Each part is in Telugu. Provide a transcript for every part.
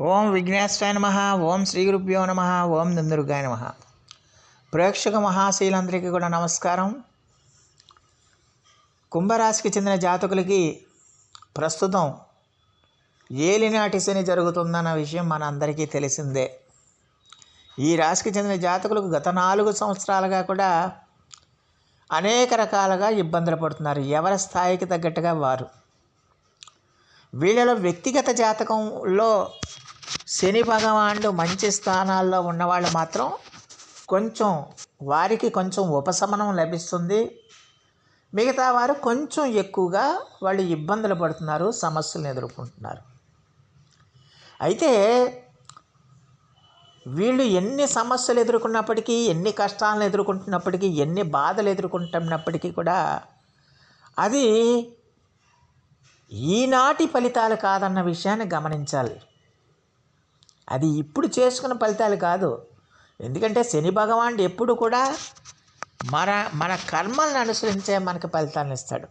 ఓం విఘ్నేశ్వరాయ నమ ఓం శ్రీ గురుభ్యో నమ ఓం నందుర్గాయ నమ. ప్రేక్షక మహాశీలందరికీ కూడా నమస్కారం. కుంభరాశికి చెందిన జాతకులకి ప్రస్తుతం ఏలినాటి శని జరుగుతుందన్న విషయం మన అందరికీ తెలిసిందే. ఈ రాశికి చెందిన జాతకులకు గత నాలుగు సంవత్సరాలుగా కూడా అనేక రకాలుగా ఇబ్బందులు పడుతున్నారు. ఎవరి స్థాయికి తగ్గట్టుగా వారు. వీళ్ళలో వ్యక్తిగత జాతకంలో శని భగవానుడు మంచి స్థానాల్లో ఉన్నవాళ్ళు మాత్రం కొంచెం వారికి కొంచెం ఉపశమనం లభిస్తుంది. మిగతా వారు కొంచెం ఎక్కువగా వాళ్ళు ఇబ్బందులు పడుతున్నారు సమస్యలను ఎదుర్కొంటున్నారు. అయితే వీళ్ళు ఎన్ని సమస్యలు ఎదుర్కొన్నప్పటికీ ఎన్ని కష్టాలను ఎదుర్కొంటున్నప్పటికీ ఎన్ని బాధలు ఎదుర్కొంటున్నప్పటికీ కూడా అది ఈనాటి ఫలితాలు కాదన్న విషయాన్ని గమనించాలి. అది ఇప్పుడు చేసుకున్న ఫలితాలు కాదు. ఎందుకంటే శని భగవానుడు ఎప్పుడు కూడా మన మన కర్మలను అనుసరించే మనకి ఫలితాలను ఇస్తాడు.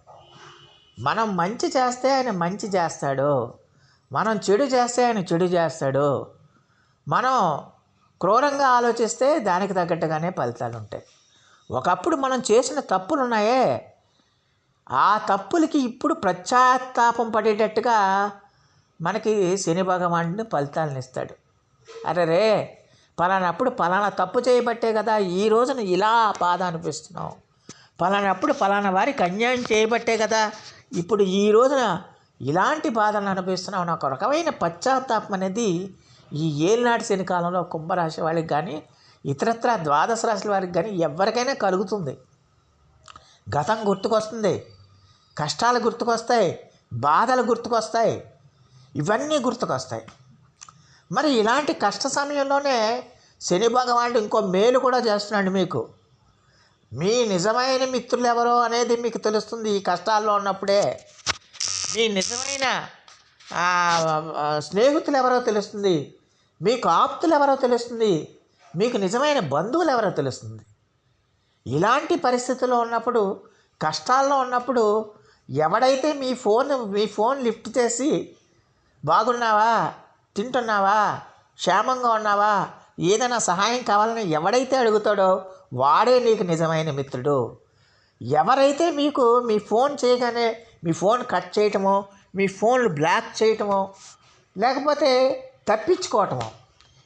మనం మంచి చేస్తే ఆయన మంచి చేస్తాడు. మనం చెడు చేస్తే ఆయన చెడు చేస్తాడు. మనం క్రూరంగా ఆలోచిస్తే దానికి తగ్గట్టుగానే ఫలితాలు ఉంటాయి. ఒకప్పుడు మనం చేసిన తప్పులు ఉన్నాయే ఆ తప్పులకి ఇప్పుడు ప్రత్యాత్తాపం పడేటట్టుగా మనకి శని భగవానుడిని ఫలితాలను ఇస్తాడు. అరే రే పలానప్పుడు పలానా తప్పు చేయబట్టే కదా ఈ రోజున ఇలా బాధ అనిపిస్తున్నావు. పలానప్పుడు పలానా వారికి అన్యాయం చేయబట్టే కదా ఇప్పుడు ఈ రోజున ఇలాంటి బాధలు అనిపిస్తున్నావు. నాకు రకమైన పశ్చాత్తాపం అనేది ఈ ఏలినాటి శనికాలంలో కుంభరాశి వాళ్ళకి కానీ ఇతరత్ర ద్వాదశ రాశుల వారికి కానీ ఎవరికైనా కలుగుతుంది. గతం గుర్తుకొస్తుంది కష్టాలు గుర్తుకొస్తాయి బాధలు గుర్తుకొస్తాయి ఇవన్నీ గుర్తుకొస్తాయి. మరి ఇలాంటి కష్ట సమయంలోనే శని భగవానుడు ఇంకో మేలు కూడా చేస్తున్నాడు మీకు. మీ నిజమైన మిత్రులు ఎవరో అనేది మీకు తెలుస్తుంది ఈ కష్టాల్లో ఉన్నప్పుడే. మీ నిజమైన స్నేహితులు ఎవరో తెలుస్తుంది. మీకు ఆప్తులు ఎవరో తెలుస్తుంది. మీకు నిజమైన బంధువులు ఎవరో తెలుస్తుంది. ఇలాంటి పరిస్థితుల్లో ఉన్నప్పుడు కష్టాల్లో ఉన్నప్పుడు ఎవడైతే మీ ఫోన్ మీ ఫోన్ లిఫ్ట్ చేసి బాగున్నావా? తింటున్నావా? క్షేమంగా ఉన్నావా? ఏదైనా సహాయం కావాలని ఎవడైతే అడుగుతాడో వాడే నీకు నిజమైన మిత్రుడు. ఎవరైతే మీకు మీ ఫోన్ చేయగానే మీ ఫోన్ కట్ చేయటమో మీ ఫోన్లు బ్లాక్ చేయటమో లేకపోతే తప్పించుకోవటమో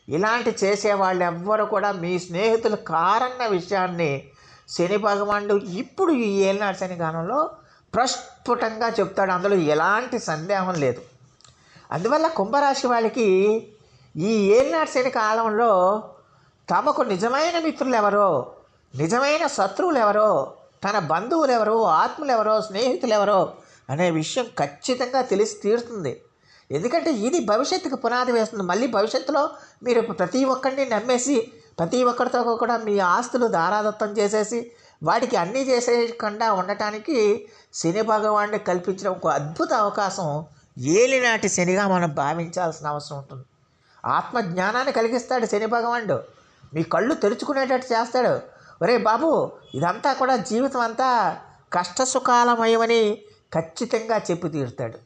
ఇలాంటి చేసేవాళ్ళు ఎవ్వరు కూడా మీ స్నేహితులు కారన్న విషయాన్ని శని భగవానుడు ఇప్పుడు ఈ ఏలినాడు శని కాలంలో ప్రస్ఫుటంగా చెప్తాడు. అందులో ఎలాంటి సందేహం లేదు. అందువల్ల కుంభరాశి వాళ్ళకి ఈ ఏలినాడు శని కాలంలో తమకు నిజమైన మిత్రులు ఎవరో నిజమైన శత్రువులు ఎవరో తన బంధువులు ఎవరో ఆత్మలు ఎవరో స్నేహితులు ఎవరో అనే విషయం ఖచ్చితంగా తెలిసి తీరుతుంది. ఎందుకంటే ఇది భవిష్యత్తుకు పునాది వేస్తుంది. మళ్ళీ భవిష్యత్తులో మీరు ప్రతి ఒక్కరిని నమ్మేసి ప్రతి ఒక్కరితో కూడా మీ ఆస్తులు దారాదత్తం చేసేసి వాటికి అన్నీ చేసేయకుండా ఉండటానికి శని భగవాన్ని కల్పించడం ఒక అద్భుత అవకాశం ఏలినాటి శనిగా మనం భావించాల్సిన అవసరం ఉంటుంది. ఆత్మజ్ఞానాన్ని కలిగిస్తాడు శని భగవానుడు. మీ కళ్ళు తెరుచుకునేటట్టు చేస్తాడు. ఒరే బాబు ఇదంతా కూడా జీవితం అంతా కష్టసుఖాలమయమని ఖచ్చితంగా చెప్పి తీరుతాడు.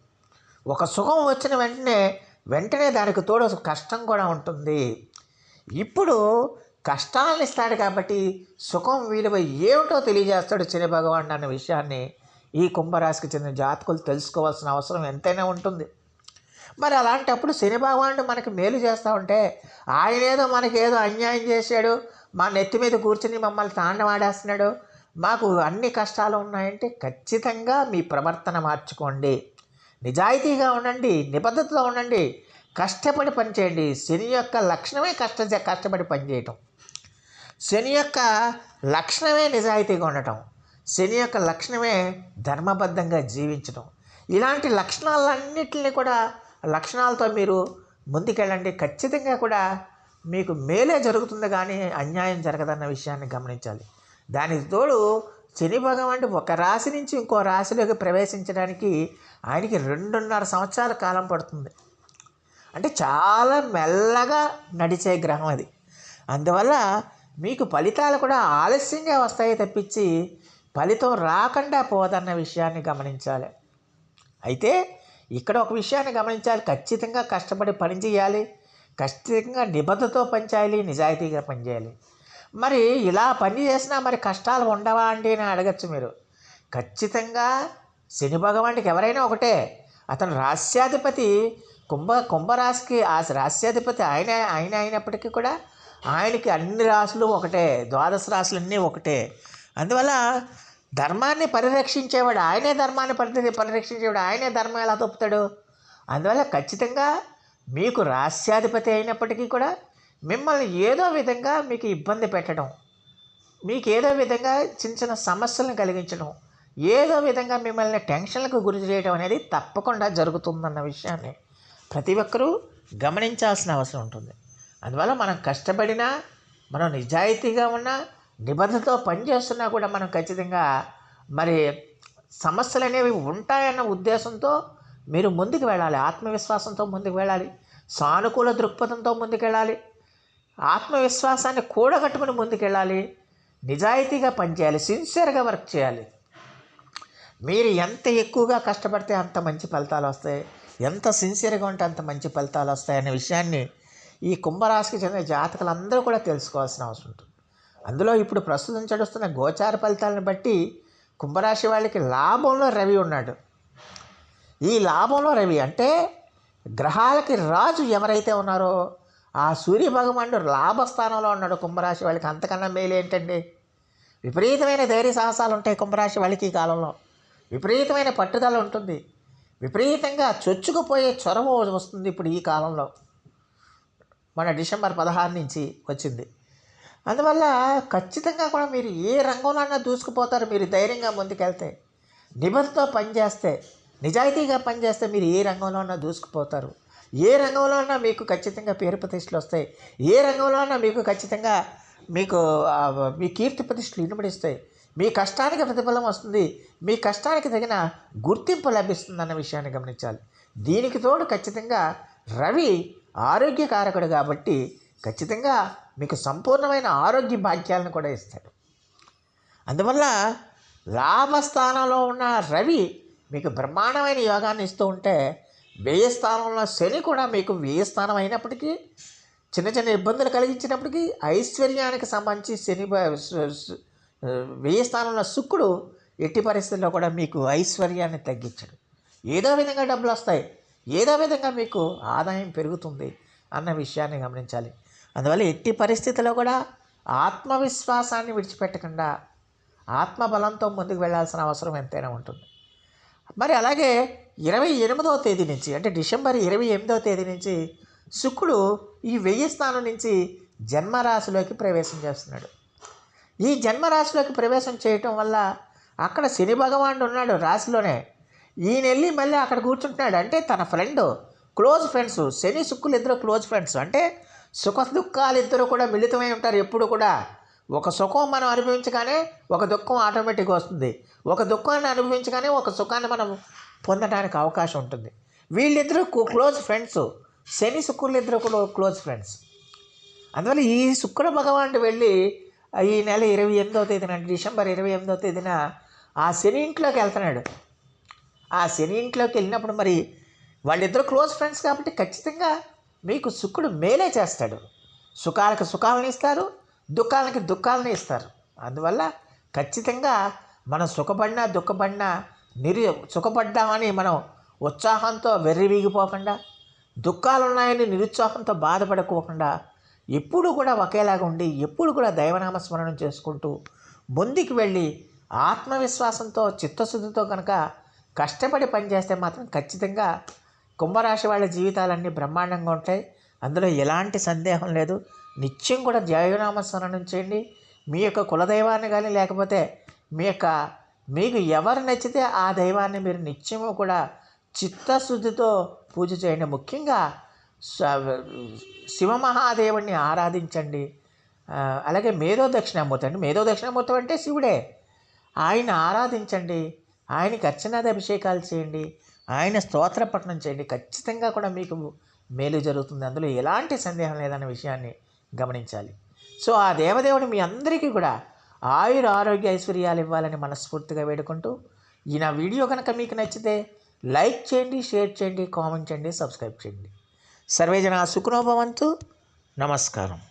ఒక సుఖం వచ్చిన వెంటనే వెంటనే దానికి తోడు కష్టం కూడా ఉంటుంది. ఇప్పుడు కష్టాలను ఇస్తాడు కాబట్టి సుఖం విలువ ఏమిటో తెలియజేస్తాడు శని భగవానుడు అన్న విషయాన్ని ఈ కుంభరాశికి చెందిన జాతకులు తెలుసుకోవాల్సిన అవసరం ఎంతైనా ఉంటుంది. మరి అలాంటప్పుడు శని భగవానుడు మనకి మేలు చేస్తూ ఉంటే ఆయనేదో మనకేదో మనకి ఏదో అన్యాయం చేశాడు మా నెత్తి మీద కూర్చుని మమ్మల్ని తాండవాడేస్తున్నాడు మాకు అన్ని కష్టాలు ఉన్నాయంటే ఖచ్చితంగా మీ ప్రవర్తన మార్చుకోండి. నిజాయితీగా ఉండండి నిబద్ధతలో ఉండండి కష్టపడి పనిచేయండి. శని యొక్క లక్షణమే కష్ట కష్టపడి పనిచేయటం. శని యొక్క లక్షణమే నిజాయితీగా ఉండటం. శని యొక్క లక్షణమే ధర్మబద్ధంగా జీవించడం ఇలాంటి లక్షణాలన్నింటినీ కూడా లక్షణాలతో మీరు ముందుకెళ్ళండి. ఖచ్చితంగా కూడా మీకు మేలే జరుగుతుంది కానీ అన్యాయం జరగదన్న విషయాన్ని గమనించాలి. దానికి తోడు శని భగవానుడు ఒక రాశి నుంచి ఇంకో రాశిలోకి ప్రవేశించడానికి ఆయనకి రెండున్నర సంవత్సరాల కాలం పడుతుంది. అంటే చాలా మెల్లగా నడిచే గ్రహం అది. అందువల్ల మీకు ఫలితాలు కూడా ఆలస్యంగా వస్తాయి తప్పించి ఫలితం రాకుండా పోదన్న విషయాన్ని గమనించాలి. అయితే ఇక్కడ ఒక విషయాన్ని గమనించాలి. ఖచ్చితంగా కష్టపడి పని చేయాలి. ఖచ్చితంగా నిబద్ధతో పనిచేయాలి నిజాయితీగా పనిచేయాలి మరి ఇలా పని చేసినా మరి కష్టాలు ఉండవా అండి అని అడగచ్చు మీరు. ఖచ్చితంగా శని భగవానికి ఎవరైనా ఒకటే. అతను రాస్యాధిపతి కుంభ కుంభరాశికి ఆ రాస్యాధిపతి ఆయన ఆయన అయినప్పటికీ కూడా ఆయనకి అన్ని రాసులు ఒకటే. ద్వాదశ రాశులన్నీ ఒకటే. అందువల్ల ధర్మాన్ని పరిరక్షించేవాడు ఆయనే ధర్మాన్ని పరి పరిరక్షించేవాడు ఆయనే ధర్మం ఎలా తప్పుతాడు అందువల్ల ఖచ్చితంగా మీకు రాస్యాధిపతి అయినప్పటికీ కూడా మిమ్మల్ని ఏదో విధంగా మీకు ఇబ్బంది పెట్టడం మీకు ఏదో విధంగా చిన్న చిన్న సమస్యలను కలిగించడం ఏదో విధంగా మిమ్మల్ని టెన్షన్లకు గురి చేయడం అనేది తప్పకుండా జరుగుతుందన్న విషయాన్ని ప్రతి ఒక్కరూ గమనించాల్సిన అవసరం ఉంటుంది. అందువల్ల మనం కష్టపడినా మనం నిజాయితీగా ఉన్నా నిబద్ధతో పనిచేస్తున్నా కూడా మనం ఖచ్చితంగా మరి సమస్యలు అనేవి ఉంటాయన్న ఉద్దేశంతో మీరు ముందుకు వెళ్ళాలి. ఆత్మవిశ్వాసంతో ముందుకు వెళ్ళాలి. సానుకూల దృక్పథంతో ముందుకెళ్ళాలి ఆత్మవిశ్వాసాన్ని కూడగట్టుకుని ముందుకెళ్ళాలి నిజాయితీగా పనిచేయాలి సిన్సియర్గా వర్క్ చేయాలి. మీరు ఎంత ఎక్కువగా కష్టపడితే అంత మంచి ఫలితాలు వస్తాయి. ఎంత సిన్సియర్గా ఉంటే అంత మంచి ఫలితాలు వస్తాయి అనే విషయాన్ని ఈ కుంభరాశికి చెందిన జాతకులందరూ కూడా తెలుసుకోవాల్సిన అవసరం ఉంటుంది. అందులో ఇప్పుడు ప్రస్తుతం చడుస్తున్న గోచార ఫలితాలను బట్టి కుంభరాశి వాళ్ళకి లాభంలో రవి ఉన్నాడు. ఈ లాభంలో రవి అంటే గ్రహాలకి రాజు ఎవరైతే ఉన్నారో ఆ సూర్య భగవానుడు లాభస్థానంలో ఉన్నాడు కుంభరాశి వాళ్ళకి. అంతకన్నా మేలు ఏంటండి? విపరీతమైన ధైర్య సాహసాలు ఉంటాయి కుంభరాశి వాళ్ళకి ఈ కాలంలో. విపరీతమైన పట్టుదల ఉంటుంది. విపరీతంగా చొచ్చుకుపోయే చొరవ వస్తుంది ఇప్పుడు ఈ కాలంలో. మన డిసెంబర్ పదహారు నుంచి వచ్చింది. అందువల్ల ఖచ్చితంగా కూడా మీరు ఏ రంగంలోనైనా దూసుకుపోతారు మీరు ధైర్యంగా ముందుకెళ్తే. నిబద్ధతో పనిచేస్తే నిజాయితీగా పనిచేస్తే మీరు ఏ రంగంలోనైనా దూసుకుపోతారు. ఏ రంగంలోనైనా మీకు ఖచ్చితంగా పేరు ప్రతిష్టలు వస్తాయి. ఏ రంగంలోనైనా మీకు ఖచ్చితంగా మీకు మీ కీర్తి ప్రతిష్టలు ఇనుమడిస్తాయి. మీ కష్టానికి ప్రతిఫలం వస్తుంది. మీ కష్టానికి తగిన గుర్తింపు లభిస్తుంది అన్న విషయాన్ని గమనించాలి. దీనికి తోడు ఖచ్చితంగా రవి ఆరోగ్యకారకుడు కాబట్టి ఖచ్చితంగా మీకు సంపూర్ణమైన ఆరోగ్య భాగ్యాలను కూడా ఇస్తాడు. అందువల్ల లాభస్థానంలో ఉన్న రవి మీకు బ్రహ్మాండమైన యోగాన్ని ఇస్తూ ఉంటే వ్యయ స్థానంలో శని కూడా మీకు వ్యయ స్థానం అయినప్పటికీ చిన్న చిన్న ఇబ్బందులు కలిగించినప్పటికీ ఐశ్వర్యానికి సంబంధించి శని బ- వ్యయ స్థానంలో శుక్రుడు ఎట్టి పరిస్థితుల్లో కూడా మీకు ఐశ్వర్యాన్ని తగ్గించడు. ఏదో విధంగా డబ్బులు వస్తాయి ఏదో విధంగా మీకు ఆదాయం పెరుగుతుంది అన్న విషయాన్ని గమనించాలి. అందువల్ల ఎట్టి పరిస్థితుల్లో కూడా ఆత్మవిశ్వాసాన్ని విడిచిపెట్టకుండా ఆత్మబలంతో ముందుకు వెళ్ళాల్సిన అవసరం ఎంతైనా ఉంటుంది. మరి అలాగే ఇరవై ఎనిమిదవ తేదీ నుంచి అంటే డిసెంబర్ ఇరవై ఎనిమిదవ తేదీ నుంచి శుక్రుడు ఈ వెయ్యి స్థానం నుంచి జన్మరాశిలోకి ప్రవేశం చేస్తున్నాడు. ఈ జన్మరాశిలోకి ప్రవేశం చేయటం వల్ల అక్కడ శని భగవానుడు ఉన్నాడు రాశిలోనే. ఈయన వెళ్ళి మళ్ళీ అక్కడ కూర్చుంటున్నాడు. అంటే తన ఫ్రెండ్ క్లోజ్ ఫ్రెండ్స్ శని శుక్రులు ఇద్దరు క్లోజ్ ఫ్రెండ్స్. అంటే సుఖ దుఃఖాలు ఇద్దరు కూడా మిళితమై ఉంటారు. ఎప్పుడు కూడా ఒక సుఖం మనం అనుభవించగానే ఒక దుఃఖం ఆటోమేటిక్గా వస్తుంది. ఒక దుఃఖాన్ని అనుభవించగానే ఒక సుఖాన్ని మనం పొందడానికి అవకాశం ఉంటుంది. వీళ్ళిద్దరూ క్లోజ్ ఫ్రెండ్స్ శని శుక్రులు ఇద్దరు కూడా క్లోజ్ ఫ్రెండ్స్ అందువల్ల ఈ శుక్ర భగవానుడు వెళ్ళి ఈ నెల ఇరవై ఎనిమిదవ తేదీన డిసెంబర్ ఇరవై ఎనిమిదవ తేదీన ఆ శని ఇంట్లోకి వెళ్తున్నాడు. ఆ శని ఇంట్లోకి వెళ్ళినప్పుడు మరి వాళ్ళిద్దరు క్లోజ్ ఫ్రెండ్స్ కాబట్టి ఖచ్చితంగా మీకు శుక్రుడు మేలే చేస్తాడు. సుఖాలకు సుఖాలను ఇస్తారు దుఃఖాలకి దుఃఖాలను ఇస్తారు. అందువల్ల ఖచ్చితంగా మనం సుఖపడినా దుఃఖపడినా నిరు సుఖపడ్డామని మనం ఉత్సాహంతో వెర్రివీగిపోకుండా దుఃఖాలు ఉన్నాయని నిరుత్సాహంతో బాధపడుకోకుండా ఎప్పుడు కూడా ఒకేలాగా ఉండి ఎప్పుడు కూడా దైవనామ స్మరణం చేసుకుంటూ ముందుకు వెళ్ళి ఆత్మవిశ్వాసంతో చిత్తశుద్ధితో కనుక కష్టపడి పనిచేస్తే మాత్రం ఖచ్చితంగా కుంభరాశి వాళ్ళ జీవితాలన్నీ బ్రహ్మాండంగా ఉంటాయి. అందులో ఎలాంటి సందేహం లేదు. నిత్యం కూడా జయనామ స్మరణం చేయండి. మీ యొక్క కులదైవాన్ని కానీ లేకపోతే మీ యొక్క మీకు ఎవరు నచ్చితే ఆ దైవాన్ని మీరు నిత్యము కూడా చిత్తశుద్ధితో పూజ చేయండి. ముఖ్యంగా శివమహాదేవుణ్ణి ఆరాధించండి. అలాగే మేధో దక్షిణామూర్తి అండి. మేధో దక్షిణామూర్తి అంటే శివుడే. ఆయన ఆరాధించండి. ఆయనకి అర్చనాది అభిషేకాలు చేయండి. ఆయన స్తోత్ర పఠనం చేయండి. ఖచ్చితంగా కూడా మీకు మేలు జరుగుతుంది. అందులో ఎలాంటి సందేహం లేదన్న విషయాన్ని గమనించాలి. సో ఆ దేవదేవుడు మీ అందరికీ కూడా ఆయుర ఆరోగ్య ఐశ్వర్యాలు ఇవ్వాలని మనస్ఫూర్తిగా వేడుకుంటూ ఈ నా వీడియో కనుక మీకు నచ్చితే లైక్ చేయండి షేర్ చేయండి కామెంట్ చేయండి సబ్స్క్రైబ్ చేయండి. సర్వేజన సుఖనోభవంతు నమస్కారం.